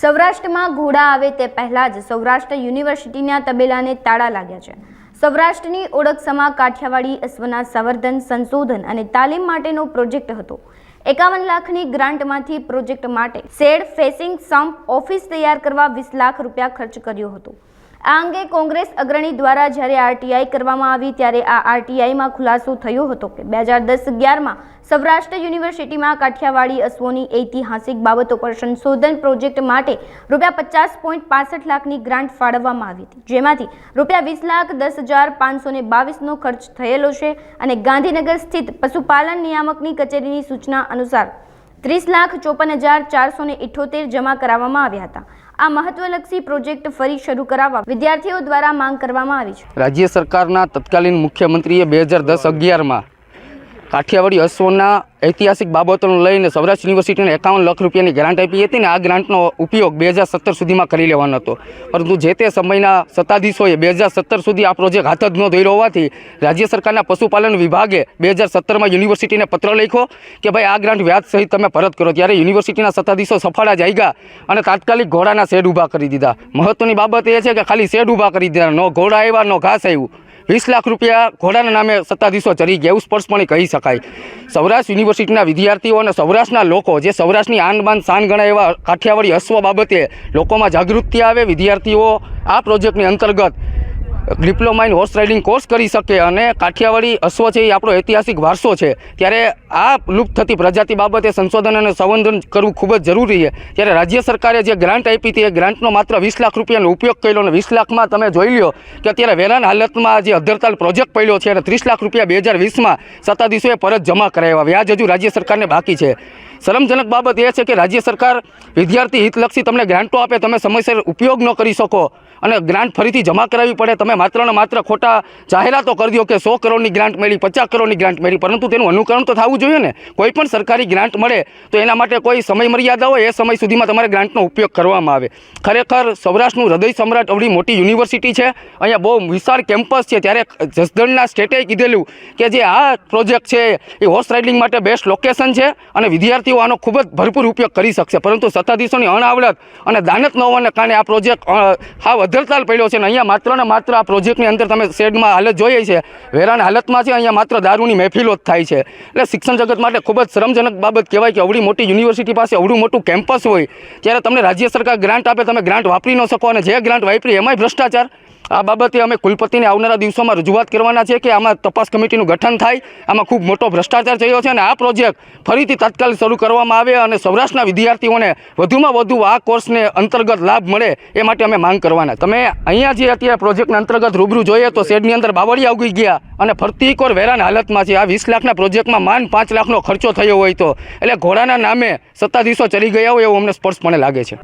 સૌરાષ્ટ્રમાં ઘોડા આવે તે પહેલાં જ સૌરાષ્ટ્ર યુનિવર્સિટીના તબેલાને તાળા લાગ્યા છે. સૌરાષ્ટ્રની ઓળખ સમા કાઠિયાવાડી, અશ્વના સંવર્ધન સંશોધન અને તાલીમ માટેનો પ્રોજેક્ટ હતો. એકાવન લાખની ગ્રાન્ટમાંથી પ્રોજેક્ટ માટે શેડ ફેસિંગ સમ્પ ઓફિસ તૈયાર કરવા વીસ લાખ રૂપિયા ખર્ચ કર્યો હતો. આ અંગે કોંગ્રેસ અગ્રણી દ્વારા જ્યારે આરટીઆઈ કરવામાં આવી ત્યારે આ આરટીઆઈમાં ખુલાસો થયો હતો કે બે હજાર દસ અગિયારમાં સૌરાષ્ટ્ર યુનિવર્સિટીમાં કાઠિયાવાડી અશ્વોની ઐતિહાસિક બાબતો પર સંશોધન પ્રોજેક્ટ માટે રૂપિયા પચાસ પોઈન્ટ પાસઠ લાખની ગ્રાન્ટ ફાળવવામાં આવી હતી, જેમાંથી રૂપિયા વીસ લાખ દસ હજાર પાંચસો ને બાવીસનો ખર્ચ થયેલો છે અને ગાંધીનગર સ્થિત પશુપાલન નિયામકની કચેરીની સૂચના અનુસાર ત્રીસ લાખ ચોપન હજાર ચારસો ને ઇઠોતેર જમા કરાવવામાં આવ્યા હતા. આ મહત્વલક્ષી પ્રોજેક્ટ ફરી શરૂ કરાવવા વિદ્યાર્થીઓ દ્વારા માંગ કરવામાં આવી છે. રાજ્ય સરકારના તત્કાલીન મુખ્યમંત્રીએ બે હજાર દસ અગિયારમાં કાઠિયાવાડી અશ્વના ઐતિહાસિક બાબતોને લઈને સૌરાષ્ટ્ર યુનિવર્સિટીને એકાવન લાખ રૂપિયાની ગ્રાન્ટ આપી હતી ને આ ગ્રાન્ટનો ઉપયોગ બે હજાર સત્તર સુધીમાં કરી લેવાનો હતો. પરંતુ જે તે સમયના સત્તાધીશોએ બે હજાર સત્તર સુધી આ પ્રોજેક્ટ હાથ જ ન ધોઈ હોવાથી રાજ્ય સરકારના પશુપાલન વિભાગે બે હજાર સત્તરમાં યુનિવર્સિટીને પત્ર લખ્યો કે ભાઈ આ ગ્રાન્ટ વ્યાજ સહિત તમે પરત કરો. ત્યારે યુનિવર્સિટીના સત્તાધીશો સફાળા જાગ્યા અને તાત્કાલિક ઘોડાના શેડ ઊભા કરી દીધા. મહત્વની બાબત એ છે કે ખાલી શેડ ઊભા કરી દીધા. નો ઘોડા આવ્યા, નો ઘાસ આવ્યું. વીસ લાખ રૂપિયા ઘોડાના નામે સત્તાધીશો ચરી ગયા, એવું સ્પષ્ટપણે કહી શકાય. સૌરાષ્ટ્ર યુનિવર્સિટીના વિદ્યાર્થીઓ અને સૌરાષ્ટ્રના લોકો જે સૌરાષ્ટ્રની આન બાન શાન ગણાય એવા કાઠિયાવાડી અશ્વ બાબતે લોકોમાં જાગૃતિ આવે, વિદ્યાર્થીઓ આ પ્રોજેક્ટની અંતર્ગત diploma in horse riding course કરી શકે અને કાઠિયાવાડી અશ્વ છે એ આપણો ઐતિહાસિક વારસો છે. ત્યારે આ લુપ્ત થતી પ્રજાતિ બાબતે સંશોધન અને સંવર્ધન કરવું ખૂબ જ જરૂરી છે. ત્યારે રાજ્ય સરકારે જે ગ્રાન્ટ આપી હતી, એ ગ્રાન્ટનો માત્ર વીસ લાખ રૂપિયાનો ઉપયોગ કર્યો અને વીસ લાખમાં તમે જોઈ લો કે અત્યારે વેરાન હાલતમાં જે અધરતાલ પ્રોજેક્ટ પડ્યો છે અને ત્રીસ લાખ રૂપિયા બે હજાર વીસમાં સત્તાધીશોએ પરત જમા કરાવ્યા. વ્યાજ હજુ રાજ્ય સરકારને બાકી છે. શરમજનક બાબત એ છે કે રાજ્ય સરકાર વિદ્યાર્થી હિતલક્ષી તમને ગ્રાન્ટો આપે, તમે સમયસર ઉપયોગ ન કરી શકો અને ગ્રાન્ટ ફરીથી જમા કરાવવી પડે. તમે માત્ર ને માત્ર ખોટા જાહેરાતો કરી દો કે સો કરોડની ગ્રાન્ટ મળી, પચાસ કરોડની ગ્રાન્ટ મળી, પરંતુ તેનું અનુકરણ તો થવું જોઈએ ને. કોઈ પણ સરકારી ગ્રાન્ટ મળે તો એના માટે કોઈ સમય મર્યાદા હોય, એ સમય સુધીમાં તમારે ગ્રાન્ટનો ઉપયોગ કરવામાં આવે. ખરેખર સૌરાષ્ટ્રનું હૃદય સમ્રાટ અવળી મોટી યુનિવર્સિટી છે. અહીંયા બહુ વિશાળ કેમ્પસ છે. ત્યારે જસદણના સ્ટેટે કીધેલું કે જે આ પ્રોજેક્ટ છે, એ હોર્સ રાઇડિંગ માટે બેસ્ટ લોકેશન છે અને વિદ્યાર્થીઓ આનો ખૂબ જ ભરપૂર ઉપયોગ કરી શકશે. પરંતુ સત્તાધીશોની અણઆવડત અને દાનત ન હોવાને કારણે આ પ્રોજેક્ટ હાવ અધરતાલ પડ્યો છે અને અહીંયા માત્ર ને માત્ર આ પ્રોજેક્ટની અંદર તમે શેડમાં હાલત જોઈએ છે. વેરાન હાલતમાં છે, અહીંયા માત્ર દારૂની મહેફિલો જ થાય છે. એટલે શિક્ષણ જગત માટે ખૂબ જ શરમજનક બાબત કહેવાય કે અવડી મોટી યુનિવર્સિટી પાસે અવડું મોટું કેમ્પસ હોય. ત્યારે તમને રાજ્ય સરકાર ગ્રાન્ટ આપે, તમે ગ્રાન્ટ વાપરી ન શકો અને જે ગ્રાન્ટ વાપરી એમાંય ભ્રષ્ટાચાર આ બાબતે અમે કુલપતિને આવનારા દિવસોમાં રજૂઆત કરવાના છે કે આમાં તપાસ કમિટીનું ગઠન થાય, આમાં ખૂબ મોટો ભ્રષ્ટાચાર થયો છે અને આ પ્રોજેક્ટ ફરીથી તાત્કાલિક શરૂ કરવામાં આવે અને સૌરાષ્ટ્રના વિદ્યાર્થીઓને વધુમાં વધુ આ કોર્સને અંતર્ગત લાભ મળે એ માટે અમે માંગ કરવાના. તમે અહીંયા જે અત્યારે પ્રોજેક્ટના અંતર્ગત રૂબરૂ જોઈએ તો શેડની અંદર બાવળિયા ઉગી ગયા અને ફરતી કોર વેરાન હાલતમાં છે. આ વીસ લાખના પ્રોજેક્ટમાં માન પાંચ લાખનો ખર્ચો થયો હોય તો. એટલે ઘોડાના નામે સત્તાધીશો ચડી ગયા હોય એવું અમને સ્પષ્ટપણે લાગે છે.